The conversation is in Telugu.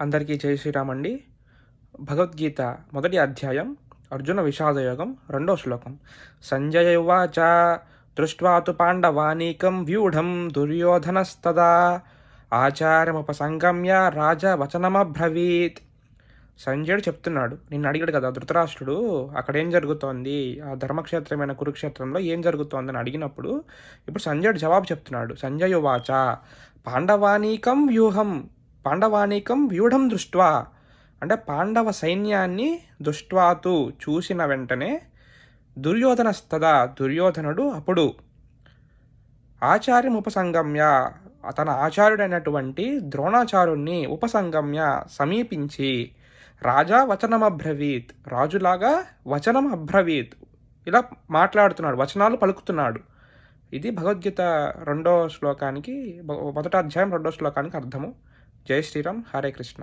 అందరికీ జై శ్రీరామ్ అండి భగవద్గీత మొదటి అధ్యాయం అర్జున విషాదయోగం రెండో శ్లోకం. సంజయ ఉవాచ దృష్ట్వాతు పాండవానీకం వ్యూఢం దుర్యోధనస్తదా ఆచార్యముపసంగమ్య రాజా వచనమబ్రవీత్ సంజయుడు చెప్తున్నాడు నిన్ను అడిగాడు కదా ధృతరాష్ట్రుడు అక్కడ ఏం జరుగుతోంది? ఆ ధర్మక్షేత్రమైన కురుక్షేత్రంలో ఏం జరుగుతోంది అని అడిగినప్పుడు ఇప్పుడు సంజయుడు జవాబు చెప్తున్నాడు సంజయువాచ పాండవానీకం వ్యూహం. పాండవానీకం వ్యూఢం దృష్ట్వా. అంటే పాండవ సైన్యాన్ని దృష్ట్వాతు చూసిన వెంటనే దుర్యోధనస్తద దుర్యోధనుడు అప్పుడు ఆచార్యం ఉపసంగమ్య తన ఆచార్యుడైనటువంటి ద్రోణాచార్యుణ్ణి ఉపసంగమ్య సమీపించి రాజా వచనం అబ్రవీత్ రాజులాగా వచనం అబ్రవీత్ ఇలా మాట్లాడుతున్నాడు వచనాలు పలుకుతున్నాడు. ఇది భగవద్గీత రెండో శ్లోకానికి మొదట అధ్యాయం రెండో శ్లోకానికి అర్థము. జై శ్రీరామ్ హరే కృష్ణ.